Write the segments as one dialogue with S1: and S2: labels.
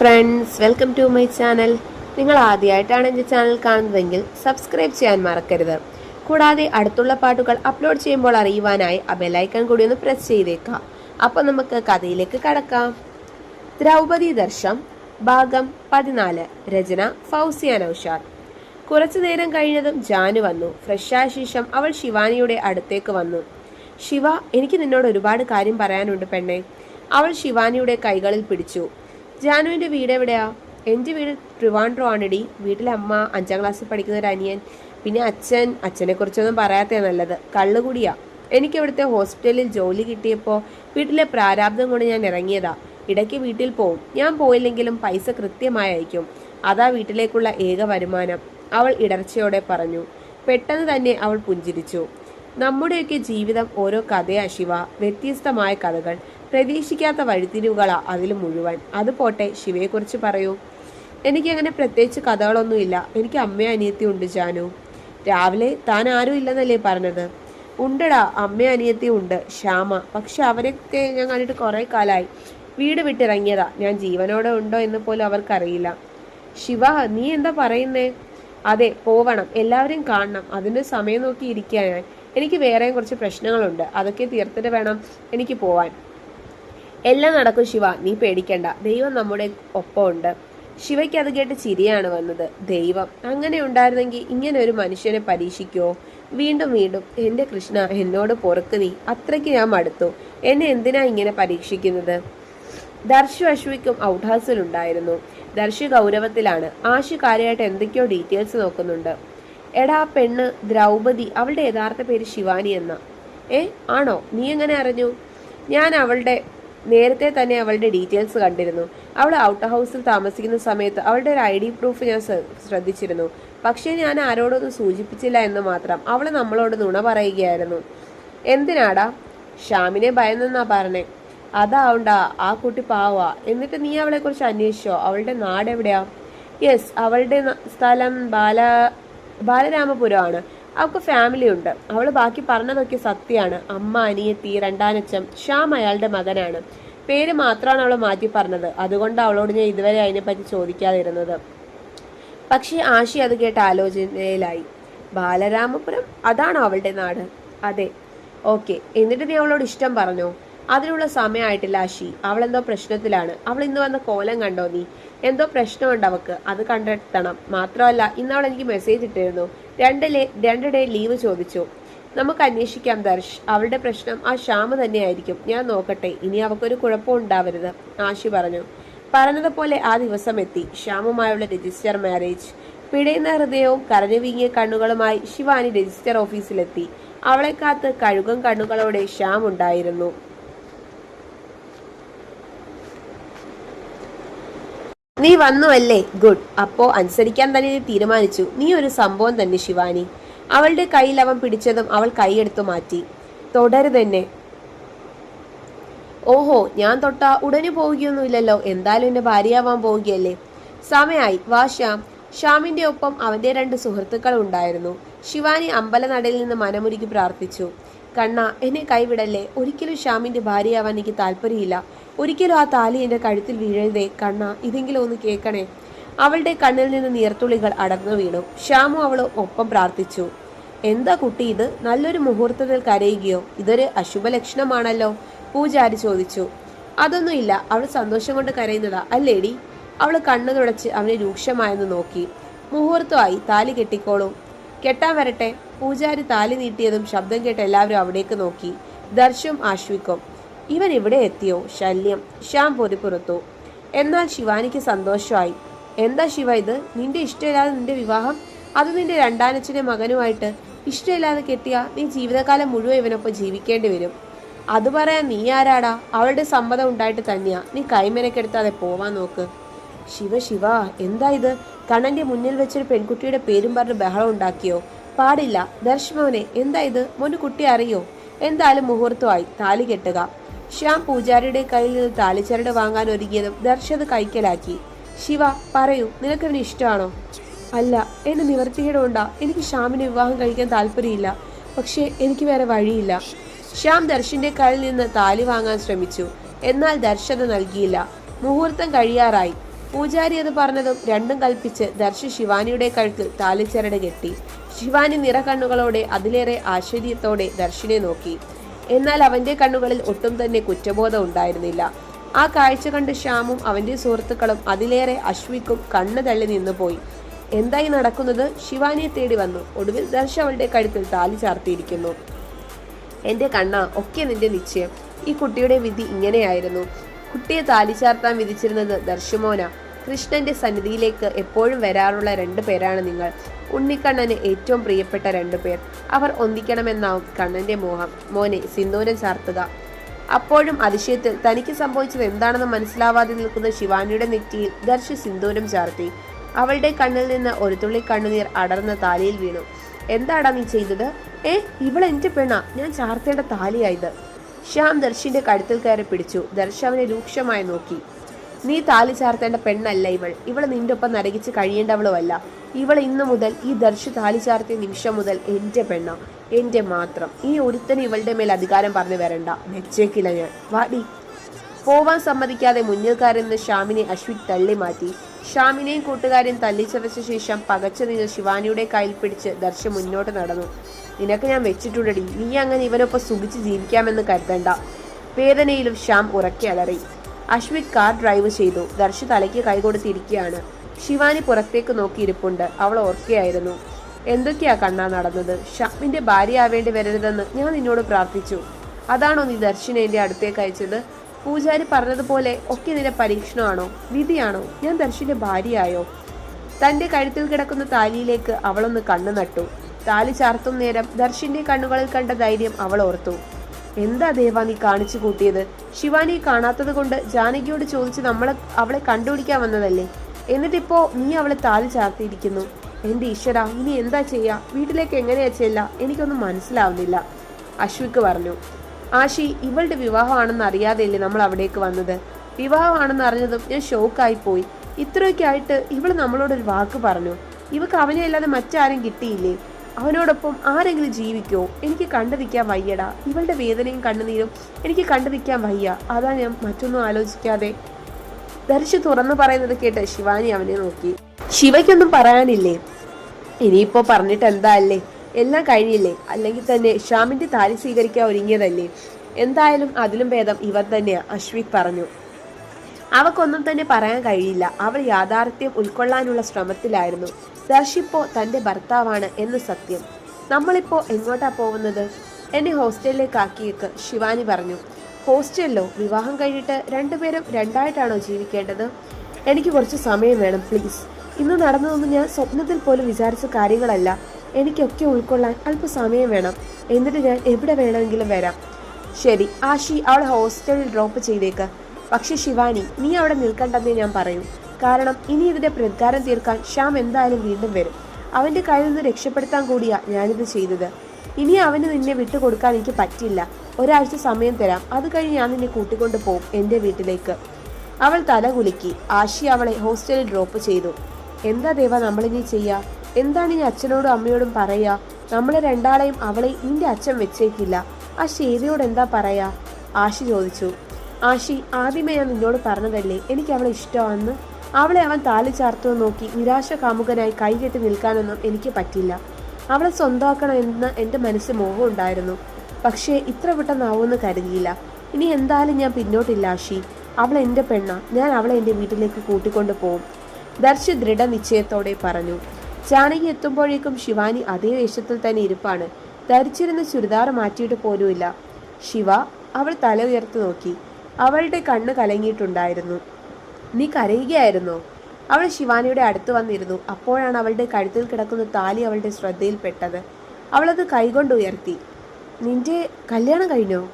S1: Friends welcome to my channel നിങ്ങൾ ആദ്യമായിട്ടാണ് എന്റെ ചാനൽ കാണുന്നതെങ്കിൽ സബ്സ്ക്രൈബ് ചെയ്യാൻ മറക്കരുത്. കൂടാതെ അടുത്തുള്ള പാട്ടുകൾ അപ്ലോഡ് ചെയ്യുമ്പോൾ അറിയുവാനായി ആ ബെല്ലൈക്കൺ കൂടി ഒന്ന് പ്രസ് ചെയ്തേക്കാം അപ്പോൾ നമുക്ക് കഥയിലേക്ക് കടക്കാം. ദ്രൗപദി ദർശം ഭാഗം പതിനാല് രചന ഫൗസിയ നൌഷാദ്. കുറച്ചു നേരം കഴിഞ്ഞതും ജാനു വന്നു. ഫ്രഷായ ശേഷം അവൾ ശിവാനിയുടെ അടുത്തേക്ക് വന്നു. ശിവ എനിക്ക് നിന്നോട് ഒരുപാട് കാര്യം പറയാനുണ്ട് പെണ്ണെ. അവൾ ശിവാനിയുടെ കൈകളിൽ പിടിച്ചു. ജാനുവിന്റെ വീട് എവിടെയാ? എന്റെ വീട് ട്രിവാൻഡ്രോ ആണിടി വീട്ടിലെ അമ്മ അഞ്ചാം ക്ലാസ്സിൽ പഠിക്കുന്ന ഒരു അനിയൻ. പിന്നെ അച്ഛൻ അച്ഛനെ കുറിച്ചൊന്നും പറയാത്തേ നല്ലത്. കള്ളുകൂടിയാ. എനിക്ക് ഇവിടുത്തെ ഹോസ്പിറ്റലിൽ ജോലി കിട്ടിയപ്പോൾ വീട്ടിലെ പ്രാരാബ്ദം കൊണ്ട് ഞാൻ ഇറങ്ങിയതാ. ഇടയ്ക്ക് വീട്ടിൽ പോവും. ഞാൻ പോയില്ലെങ്കിലും പൈസ കൃത്യമായി അയക്കും അതാ വീട്ടിലേക്കുള്ള ഏക വരുമാനം. അവൾ ഇടർച്ചയോടെ പറഞ്ഞു. പെട്ടെന്ന് തന്നെ അവൾ പുഞ്ചിരിച്ചു. നമ്മുടെയൊക്കെ ജീവിതം ഓരോ കഥയാ ശിവ. വ്യത്യസ്തമായ കഥകൾ. പ്രതീക്ഷിക്കാത്ത വഴിത്തിരിവുകളാ അതിൽ മുഴുവൻ. അത് പോട്ടെ ശിവയെക്കുറിച്ച് പറയൂ. എനിക്കങ്ങനെ പ്രത്യേകിച്ച് കഥകളൊന്നുമില്ല. എനിക്ക് അമ്മയും അനിയത്തിയും ഉണ്ട് ജാനു. രാവിലെ താൻ ആരും ഇല്ലെന്നല്ലേ പറഞ്ഞത്? ഉണ്ടടാ അമ്മയും അനിയത്തിയും ഉണ്ട് ശ്യാമ. പക്ഷെ അവരൊക്കെ ഞാൻ കണ്ടിട്ട് കുറേ കാലമായി വീട് വിട്ടിറങ്ങിയതാ. ഞാൻ ജീവനോടെ ഉണ്ടോ എന്ന് പോലും അവർക്കറിയില്ല. ശിവ നീ എന്താ പറയുന്നേ? അതെ പോവണം. എല്ലാവരെയും കാണണം. അതിന്റെ സമയം നോക്കി ഇരിക്കാൻ ഞാൻ. എനിക്ക് വേറെയും കുറച്ച് പ്രശ്നങ്ങളുണ്ട്. അതൊക്കെ തീർത്തിട്ട് വേണം എനിക്ക് പോവാൻ. എല്ലാം നടക്കും ശിവ നീ പേടിക്കണ്ട. ദൈവം നമ്മുടെ ഒപ്പമുണ്ട്. ശിവയ്ക്ക് അത് കേട്ട് ചിരിയാണ് വന്നത്. ദൈവം അങ്ങനെ ഉണ്ടായിരുന്നെങ്കിൽ ഇങ്ങനെ ഒരു മനുഷ്യനെ പരീക്ഷിക്കുമോ വീണ്ടും വീണ്ടും എന്റെ കൃഷ്ണ എന്നോട് പൊറുക്ക് നീ. അത്രയ്ക്ക് ഞാൻ മടുത്തു. എന്നെ എന്തിനാ ഇങ്ങനെ പരീക്ഷിക്കുന്നത്? ദർശു അശ്വിക്കും ഔട്ട് ഹൗസിലുണ്ടായിരുന്നു ദർശു ഗൗരവത്തിലാണ്. ആശു കാര്യമായിട്ട് എന്തൊക്കെയോ ഡീറ്റെയിൽസ് നോക്കുന്നുണ്ട്. എടാ പെണ്ണ് ദ്രൗപദി അവളുടെ യഥാർത്ഥ പേര് ശിവാനി എന്ന. ഏ ആണോ? നീ എങ്ങനെ അറിഞ്ഞു? ഞാൻ അവളുടെ നേരത്തെ തന്നെ അവളുടെ ഡീറ്റെയിൽസ് കണ്ടിരുന്നു. അവൾ ഔട്ട് ഹൗസിൽ താമസിക്കുന്ന സമയത്ത് അവളുടെ ഒരു ഐ ഡി പ്രൂഫ് ഞാൻ ശ്രദ്ധിച്ചിരുന്നു. പക്ഷേ ഞാൻ ആരോടൊന്നും സൂചിപ്പിച്ചില്ല എന്ന് മാത്രം അവൾ നമ്മളോട് നുണ പറയുകയായിരുന്നു. എന്തിനാടാ? ഷ്യാമിനെ ഭയന്നെന്നാ പറഞ്ഞേ. അതാവണ്ട ആ കുട്ടി പാവാ. എന്നിട്ട് നീ അവളെ കുറിച്ച് അന്വേഷിച്ചോ? അവളുടെ നാട് എവിടെയാ യെസ് അവളുടെ സ്ഥലം ബാല ബാലരാമപുരമാണ്. അവൾക്ക് ഫാമിലി ഉണ്ട്. അവൾ ബാക്കി പറഞ്ഞതൊക്കെ സത്യമാണ്. അമ്മ അനിയത്തി രണ്ടാനച്ചം ശ്യാം അയാളുടെ മകനാണ്. പേര് മാത്രമാണ് അവൾ മാറ്റി പറഞ്ഞത്. അതുകൊണ്ട് അവളോട് ഞാൻ ഇതുവരെ അതിനെപ്പറ്റി ചോദിക്കാതിരുന്നത്. പക്ഷേ ആശി അത് കേട്ട് ആലോചനയിലായി. ബാലരാമപുരം? അതാണോ അവളുടെ നാട്. അതെ. ഓക്കെ. എന്നിട്ട് നീ അവളോട് ഇഷ്ടം പറഞ്ഞോ? അതിനുള്ള സമയമായിട്ടില്ല ആശി അവൾ എന്തോ പ്രശ്നത്തിലാണ്. അവൾ ഇന്ന് വന്ന കോലം കണ്ടോ നീ? എന്തോ പ്രശ്നമുണ്ട് അവക്ക് അത് കണ്ടെത്തണം. മാത്രമല്ല ഇന്ന് അവൾ എനിക്ക് മെസ്സേജ് ഇട്ടിരുന്നു. രണ്ട് രണ്ട് ഡേ ലീവ് ചോദിച്ചു. നമുക്ക് അന്വേഷിക്കാം ദർശ്. അവളുടെ പ്രശ്നം ആ ശ്യാമ തന്നെയായിരിക്കും. ഞാൻ നോക്കട്ടെ. ഇനി അവക്കൊരു കുഴപ്പം ഉണ്ടാവരുത്. ആശി പറഞ്ഞു. പറഞ്ഞതുപോലെ ആ ദിവസം എത്തി. ശ്യാമുമായുള്ള രജിസ്റ്റർ മാരേജ് പിടയുന്ന ഹൃദയവും കരഞ്ഞു വീങ്ങിയ കണ്ണുകളുമായി ശിവാനി രജിസ്റ്റർ ഓഫീസിലെത്തി അവളെ കാത്ത് കഴുകും കണ്ണുകളോടെ ശ്യാം ഉണ്ടായിരുന്നു. നീ വന്നു അല്ലേ ഗുഡ്. അപ്പോ അനുസരിക്കാൻ തന്നെ തീരുമാനിച്ചു. നീ ഒരു സംഭവം തന്നെ ശിവാനി. അവളുടെ കയ്യിൽ അവൻ പിടിച്ചതും അവൾ കൈയെടുത്തു മാറ്റി. തുടരുതെന്നെ. ഓഹോ ഞാൻ തൊട്ട ഉടനെ പോവുകയൊന്നുമില്ലല്ലോ. എന്തായാലും എന്റെ ഭാര്യയാവാൻ പോവുകയല്ലേ? സമയായി. വാ ശ്യാം. ശ്യാമിന്റെ ഒപ്പം അവന്റെ രണ്ട് സുഹൃത്തുക്കൾ ഉണ്ടായിരുന്നു. ശിവാനി അമ്പലനടയിൽ നിന്ന് മനമുരുക്കി പ്രാർത്ഥിച്ചു. കണ്ണ എന്നെ കൈവിടല്ലേ? ഒരിക്കലും ശ്യാമിന്റെ ഭാര്യയാവാൻ എനിക്ക് താല്പര്യമില്ല. ഒരിക്കലും ആ താലി എന്റെ കഴുത്തിൽ വീഴരുതേ കണ്ണ. ഇതെങ്കിലും ഒന്ന് കേൾക്കണേ. അവളുടെ കണ്ണിൽ നിന്ന് നീർത്തുള്ളികൾ അടർന്നു വീണു. ശ്യാമു അവൾ ഒപ്പം പ്രാർത്ഥിച്ചു. എന്താ കുട്ടി ഇത്? നല്ലൊരു മുഹൂർത്തത്തിൽ കരയുകയോ? ഇതൊരു അശുഭ ലക്ഷണമാണല്ലോ പൂജാരി ചോദിച്ചു. അതൊന്നുമില്ല അവൾ സന്തോഷം കൊണ്ട് കരയുന്നതാ. അല്ലേടി? അവൾ കണ്ണു തുടച്ച് അവനെ രൂക്ഷമായെന്ന് നോക്കി. മുഹൂർത്തമായി താലി കെട്ടിക്കോളൂ. കെട്ടാൻ വരട്ടെ. പൂജാരി താലി നീട്ടിയതും ശബ്ദം കേട്ട് എല്ലാവരും അവിടേക്ക് നോക്കി. ദർശും ആശ്വിക്കും. ഇവൻ ഇവിടെ എത്തിയോ? ശല്യം. ശ്യാം പൊതിപ്പുറത്തു എന്നാൽ ശിവാനിക്ക് സന്തോഷമായി. എന്താ ശിവ ഇത്? നിന്റെ ഇഷ്ടമില്ലാതെ നിന്റെ വിവാഹം? അത് നിന്റെ രണ്ടാനച്ഛന്റെ മകനുമായിട്ട് ഇഷ്ടമില്ലാതെ കെട്ടിയ നീ ജീവിതകാലം മുഴുവൻ ഇവനൊപ്പം ജീവിക്കേണ്ടി വരും. അത് പറയാൻ നീ ആരാടാ? അവളുടെ സമ്മതം ഉണ്ടായിട്ട് തന്നെയാ. നീ കൈമെനക്കെടുത്താതെ പോവാൻ നോക്ക്. ശിവ ശിവ എന്താ ഇത്? കണ്ണന്റെ മുന്നിൽ വെച്ചൊരു പെൺകുട്ടിയുടെ പേരും പറഞ്ഞ് ബഹളം ഉണ്ടാക്കിയോ? പാടില്ല. ദർശമോനെ എന്താ ഇത്? മോന് കുട്ടി അറിയോ? എന്തായാലും മുഹൂർത്തമായി താലി കെട്ടുക. ശ്യാം പൂജാരിയുടെ കയ്യിൽ നിന്ന് താലിച്ചരട് വാങ്ങാൻ ഒരുങ്ങിയതും ദർശത് കൈക്കലാക്കി. ശിവ പറയൂ നിനക്കിവന് ഇഷ്ടമാണോ? അല്ല എന്നെ നിവർത്തികേടുകൊണ്ടാ എനിക്ക് ശ്യാമിനെ വിവാഹം കഴിക്കാൻ താല്പര്യമില്ല. പക്ഷേ എനിക്ക് വേറെ വഴിയില്ല. ശ്യാം ദർശന്റെ കയ്യിൽ നിന്ന് താലി വാങ്ങാൻ ശ്രമിച്ചു. എന്നാൽ ദർശത് നൽകിയില്ല. മുഹൂർത്തം കഴിയാറായി. പൂജാരി അത് പറഞ്ഞതും രണ്ടും കൽപ്പിച്ച് ദർശി ശിവാനിയുടെ കഴുത്തിൽ താലിച്ചരട് കെട്ടി. ശിവാനി നിറകണ്ണുകളോടെ അതിലേറെ ആശ്ചര്യത്തോടെ ദർശിനെ നോക്കി. എന്നാൽ അവന്റെ കണ്ണുകളിൽ ഒട്ടും തന്നെ കുറ്റബോധം ഉണ്ടായിരുന്നില്ല. ആ കാഴ്ച കണ്ട് ശ്യാമും അവന്റെ സുഹൃത്തുക്കളും അതിലേറെ അശ്വിക്കും കണ്ണു തള്ളി നിന്നുപോയി എന്തായി നടക്കുന്നത്? ശിവാനിയെ തേടി വന്നു. ഒടുവിൽ ദർശ അവളുടെ കഴുത്തിൽ താലി ചാർത്തിയിരിക്കുന്നു. എന്റെ കണ്ണ ഒക്കെ നിന്റെ നിശ്ചയം. ഈ കുട്ടിയുടെ വിധി ഇങ്ങനെയായിരുന്നു. കുട്ടിയെ താലി ചാർത്താൻ വിധിച്ചിരുന്നത് ദർശമോന. കൃഷ്ണന്റെ സന്നിധിയിലേക്ക് എപ്പോഴും വരാറുള്ള രണ്ടു പേരാണ് നിങ്ങൾ. ഉണ്ണിക്കണ്ണന് ഏറ്റവും പ്രിയപ്പെട്ട രണ്ടു പേർ. അവർ ഒന്നിക്കണമെന്നാവും കണ്ണന്റെ മോഹം. മോനെ സിന്ദൂരം ചാർത്തുക. അപ്പോഴും അതിശയത്തിൽ തനിക്ക് സംഭവിച്ചത് എന്താണെന്ന് മനസ്സിലാവാതെ നിൽക്കുന്ന ശിവാനിയുടെ നെറ്റിയിൽ ദർശ സിന്ദൂരം ചാർത്തി. അവളുടെ കണ്ണിൽ നിന്ന് ഒരു തുള്ളി കണ്ണുനീർ അടർന്ന താലിയിൽ വീണു. എന്താടാ നീ ചെയ്തത്? ഏ ഇവൾ എന്റെ പെണ്ണ? ഞാൻ ചാർത്തേണ്ട താലിയായത് ശ്യാം ദർശിന്റെ കഴുത്തിൽ കയറി പിടിച്ചു. ദർശ അവനെ രൂക്ഷമായി നോക്കി. നീ താലി ചാർത്തേണ്ട പെണ്ണല്ല ഇവൾ. ഇവൾ നിന്റെ ഒപ്പം നരകിച്ച് കഴിയേണ്ടവളുമല്ല. ഇവൾ ഇന്നു മുതൽ ഈ ദർശ താലി ചാർത്തിയ നിമിഷം മുതൽ എന്റെ പെണ്ണ. എന്റെ മാത്രം. ഈ ഒരുത്തന് ഇവളുടെ മേൽ അധികാരം പറഞ്ഞു വരണ്ട. വെച്ചേക്കില്ല ഞാൻ. വാടി പോവാൻ സമ്മതിക്കാതെ മുന്നിൽ കയറുന്ന ഷ്യാമിനെ അശ്വിൻ തള്ളി മാറ്റി. ഷ്യാമിനെയും കൂട്ടുകാരെയും തല്ലിച്ചതച്ച ശേഷം പകച്ചു നിന്ന് ശിവാനിയുടെ കയ്യിൽ പിടിച്ച് ദർശ മുന്നോട്ട് നടന്നു. നിനക്ക് ഞാൻ വെച്ചിട്ടുണ്ടടി. നീ അങ്ങനെ ഇവനൊപ്പം സുഖിച്ച് ജീവിക്കാമെന്ന് കരുതണ്ട. വേദനയിലും ശ്യാം ഉറക്കി അലറി. അശ്വിത് കാർ ഡ്രൈവ് ചെയ്തു. ദർശ തലയ്ക്ക് കൈകൊടുത്തിരിക്കുകയാണ് ശിവാനി പുറത്തേക്ക് നോക്കിയിരിപ്പുണ്ട്. അവൾ ഓർക്കുകയായിരുന്നു എന്തൊക്കെയാ കണ്ണാ നടന്നത്? ഷാമിന്റെ ഭാര്യ ആവേണ്ടി വരരുതെന്ന് ഞാൻ നിന്നോട് പ്രാർത്ഥിച്ചു. അതാണോ നീ ദർശിനെ എന്റെ അടുത്തേക്ക് അയച്ചത്? പൂജാരി പറഞ്ഞതുപോലെ ഒക്കെ നിന്റെ പരീക്ഷണമാണോ? വിധിയാണോ? ഞാൻ ദർശിന്റെ ഭാര്യയായോ? തന്റെ കഴുത്തിൽ കിടക്കുന്ന താലിയിലേക്ക് അവളൊന്ന് കണ്ണു നട്ടു താലി ചാർത്തും നേരം ദർശിന്റെ കണ്ണുകളിൽ കണ്ട ധൈര്യം അവൾ ഓർത്തു. എന്താ ദേവ നീ കാണിച്ചു കൂട്ടിയത്? ശിവാനി കാണാത്തത് കൊണ്ട് ജാനകിയോട് ചോദിച്ച് നമ്മളെ അവളെ കണ്ടുപിടിക്കാൻ വന്നതല്ലേ? എന്നിട്ടിപ്പോ നീ അവളെ താലി ചാർത്തിയിരിക്കുന്നു. എന്റെ ഈശ്വര ഇനി എന്താ ചെയ്യാ? വീട്ടിലേക്ക് എങ്ങനെയാ ചെല്ല? എനിക്കൊന്നും മനസ്സിലാവുന്നില്ല. അശ്വിക്ക് പറഞ്ഞു. ആശി ഇവളുടെ വിവാഹമാണെന്ന് അറിയാതെയല്ലേ നമ്മൾ അവിടേക്ക് വന്നത്? വിവാഹമാണെന്ന് അറിഞ്ഞതും ഞാൻ ഷോക്കായി പോയി. ഇത്രയൊക്കെ ആയിട്ട് ഇവൾ നമ്മളോടൊരു വാക്ക് പറഞ്ഞു. ഇവക്ക് അവനെ അല്ലാതെ മറ്റാരും കിട്ടിയില്ലേ? അവനോടൊപ്പം ആരെങ്കിലും ജീവിക്കോ എനിക്ക് കണ്ടു വയ്യടാ. ഇവളുടെ വേദനയും കണ്ണുനീരും എനിക്ക് കണ്ടു വയ്യ. അതാ ഞാൻ മറ്റൊന്നും ആലോചിക്കാതെ. ദർശി തുറന്നു പറയുന്നത് കേട്ട് ശിവാനി അവനെ നോക്കി. ശിവയ്ക്കൊന്നും പറയാനില്ലേ? ഇനിയിപ്പോ പറഞ്ഞിട്ട് എന്താ അല്ലേ? എല്ലാം കഴിഞ്ഞില്ലേ? അല്ലെങ്കിൽ തന്നെ ഷ്യാമിന്റെ താലി സ്വീകരിക്കാൻ ഒരുങ്ങിയതല്ലേ? എന്തായാലും അതിലും ഭേദം ഇവർ തന്നെയാ അശ്വിക് പറഞ്ഞു. അവക്കൊന്നും തന്നെ പറയാൻ കഴിയില്ല. അവൾ യാഥാർത്ഥ്യം ഉൾക്കൊള്ളാനുള്ള ശ്രമത്തിലായിരുന്നു. ദർശിപ്പോ തന്റെ ഭർത്താവാണ് എന്ന് സത്യം. നമ്മളിപ്പോൾ എങ്ങോട്ടാ പോകുന്നത്? എന്നെ ഹോസ്റ്റലിലേക്ക് ആക്കിയേക്ക് ശിവാനി പറഞ്ഞു. ഹോസ്റ്റലിലോ? വിവാഹം കഴിഞ്ഞിട്ട് രണ്ടുപേരും രണ്ടായിട്ടാണോ ജീവിക്കേണ്ടത്? എനിക്ക് കുറച്ച് സമയം വേണം പ്ലീസ്. ഇന്ന് നടന്നതൊന്നും ഞാൻ സ്വപ്നത്തിൽ പോലും വിചാരിച്ച കാര്യങ്ങളല്ല. എനിക്കൊക്കെ ഉൾക്കൊള്ളാൻ അല്പം സമയം വേണം. എന്നിട്ട് ഞാൻ എവിടെ വേണമെങ്കിലും വരാം. ശരി ആഷി അവളെ ഹോസ്റ്റലിൽ ഡ്രോപ്പ് ചെയ്തേക്ക്. പക്ഷേ ശിവാനി നീ അവിടെ നിൽക്കണ്ടെന്നേ ഞാൻ പറയൂ. കാരണം ഇനി ഇതിന്റെ പ്രതികാരം തീർക്കാൻ ശ്യാം എന്തായാലും വീണ്ടും വരും. അവന്റെ കയ്യിൽ നിന്ന് രക്ഷപ്പെടുത്താൻ കൂടിയാ ഞാനിത് ചെയ്തത്. ഇനി അവന് നിന്നെ വിട്ടുകൊടുക്കാൻ എനിക്ക് പറ്റില്ല. ഒരാഴ്ച സമയം തരാം. അത് കഴിഞ്ഞ് ഞാൻ നിന്നെ കൂട്ടിക്കൊണ്ട് പോകും എന്റെ വീട്ടിലേക്ക്. അവൾ തല കുലുക്കി. ആശി അവളെ ഹോസ്റ്റലിൽ ഡ്രോപ്പ് ചെയ്തു. എന്താ ദേവ നമ്മളിനി ചെയ്യാ? എന്താണ് ഈ അച്ഛനോടും അമ്മയോടും പറയാ? നമ്മളെ രണ്ടാളെയും അവളെ നിന്റെ അച്ഛൻ വെച്ചേക്കില്ല. ആ ശേരിയോട് എന്താ പറയാ? ആശി ചോദിച്ചു. ആശി ആദ്യമേ ഞാൻ നിന്നോട് പറഞ്ഞതല്ലേ? എനിക്ക് അവളെ ഇഷ്ടമാണെന്ന്? അവളെ അവൻ താലി ചാർത്തു നോക്കി നിരാശ കാമുകനായി കൈകെട്ടി നിൽക്കാനൊന്നും എനിക്ക് പറ്റില്ല. അവളെ സ്വന്തമാക്കണമെന്ന് എന്റെ മനസ്സ് മോഹം ഉണ്ടായിരുന്നു. പക്ഷേ ഇത്ര പെട്ടെന്നാവുമെന്ന് കരുതിയില്ല. ഇനി എന്തായാലും ഞാൻ പിന്നോട്ടില്ല ആഷി അവൾ എന്റെ പെണ്ണ. ഞാൻ അവളെ എന്റെ വീട്ടിലേക്ക് കൂട്ടിക്കൊണ്ടു പോകും ദർശി ദൃഢനിശ്ചയത്തോടെ പറഞ്ഞു. ജാനകി എത്തുമ്പോഴേക്കും ശിവാനി അതേ വേഷത്തിൽ തന്നെ ഇരിപ്പാണ്. ധരിച്ചിരുന്ന ചുരിദാർ മാറ്റിയിട്ട് പോലുമില്ല. ശിവ അവൾ തല ഉയർത്തി നോക്കി. അവളുടെ കണ്ണ് കലങ്ങിയിട്ടുണ്ടായിരുന്നു. നീ കരയുകയായിരുന്നോ? അവൾ ശിവാനിയുടെ അടുത്ത് വന്നിരുന്നു. അപ്പോഴാണ് അവളുടെ കഴുത്തിൽ കിടക്കുന്ന താലി അവളുടെ ശ്രദ്ധയിൽപ്പെട്ടത്. അവളത് കൈകൊണ്ട് ഉയർത്തി. നിന്റെ കല്യാണം കഴിഞ്ഞോ?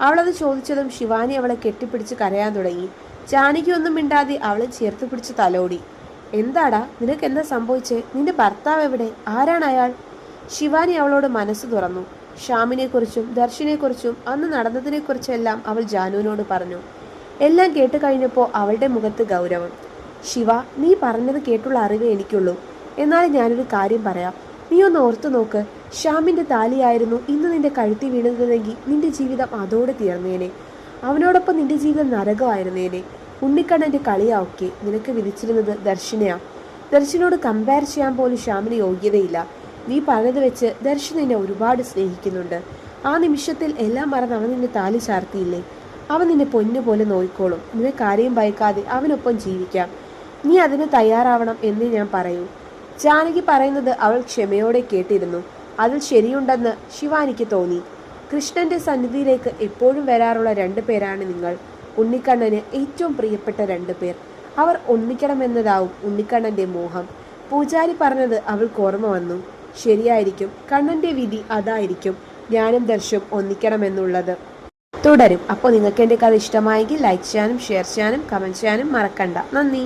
S1: അവളത് ചോദിച്ചതും ശിവാനി അവളെ കെട്ടിപ്പിടിച്ച് കരയാൻ തുടങ്ങി. ജാനകി മിണ്ടാതെ അവളെ ചേർത്ത് പിടിച്ച് തലോടി. എന്താടാ? നിനക്ക് എന്താ സംഭവിച്ചേ? നിന്റെ ഭർത്താവ് എവിടെ? ആരാണ് അയാൾ? ശിവാനി അവളോട് മനസ്സ് തുറന്നു. ഷ്യാമിനെക്കുറിച്ചും ദർശിനെക്കുറിച്ചും അന്ന് നടന്നതിനെക്കുറിച്ചെല്ലാം അവൾ ജാനുവിനോട് പറഞ്ഞു. എല്ലാം കേട്ട് കഴിഞ്ഞപ്പോൾ അവളുടെ മുഖത്ത് ഗൗരവം. ശിവ നീ പറഞ്ഞത് കേട്ടുള്ള അറിവേ എനിക്കുള്ളൂ. എന്നാൽ ഞാനൊരു കാര്യം പറയാം. നീ ഒന്ന് ഓർത്തു നോക്ക്. ശ്യാമിന്റെ താലിയായിരുന്നു ഇന്ന് നിന്റെ കഴുത്തി വീണതെങ്കിൽ നിന്റെ ജീവിതം അതോടെ തീർന്നേനെ. അവനോടൊപ്പം നിന്റെ ജീവിതം നരകമായിരുന്നേനെ. ഉണ്ണിക്കണ്ണന്റെ കളിയാക്കെ നിനക്ക് വിധിച്ചിരുന്നത് ദർശനയാ. ദർശനോട് കമ്പയർ ചെയ്യാൻ പോലും ശ്യാമിന് യോഗ്യതയില്ല. നീ പറഞ്ഞത് വെച്ച് ദർശൻ ഒരുപാട് സ്നേഹിക്കുന്നുണ്ട്. ആ നിമിഷത്തിൽ എല്ലാം മറന്ന് അവൻ നിന്നെ താലി ചാർത്തിയില്ലേ? അവൻ നിന്നെ പൊന്നു പോലെ നോയിക്കോളും. നിന്നെ കാര്യം ഭയക്കാതെ അവനൊപ്പം ജീവിക്കാം. നീ അതിന് തയ്യാറാവണം എന്ന് ഞാൻ പറയൂ. ജാനകി പറയുന്നത് അവൾ ക്ഷമയോടെ കേട്ടിരുന്നു. അതിൽ ശരിയുണ്ടെന്ന് ശിവാനിക്ക് തോന്നി. കൃഷ്ണന്റെ സന്നിധിയിലേക്ക് എപ്പോഴും വരാറുള്ള രണ്ടു പേരാണ് നിങ്ങൾ. ഉണ്ണിക്കണ്ണന് ഏറ്റവും പ്രിയപ്പെട്ട രണ്ടു പേർ. അവർ ഒന്നിക്കണമെന്നതാവും ഉണ്ണിക്കണ്ണന്റെ മോഹം. പൂജാരി പറഞ്ഞത് അവൾ ഓർമ്മ വന്നു. ശരിയായിരിക്കും. കണ്ണന്റെ വിധി അതായിരിക്കും. ഞാനും ദർശവും ഒന്നിക്കണമെന്നുള്ളത്. തുടരും. അപ്പോൾ നിങ്ങൾക്ക് എന്റെ കഥ ഇഷ്ടമായെങ്കിൽ ലൈക്ക് ചെയ്യാനും ഷെയർ ചെയ്യാനും കമന്റ് ചെയ്യാനും മറക്കണ്ട. നന്ദി.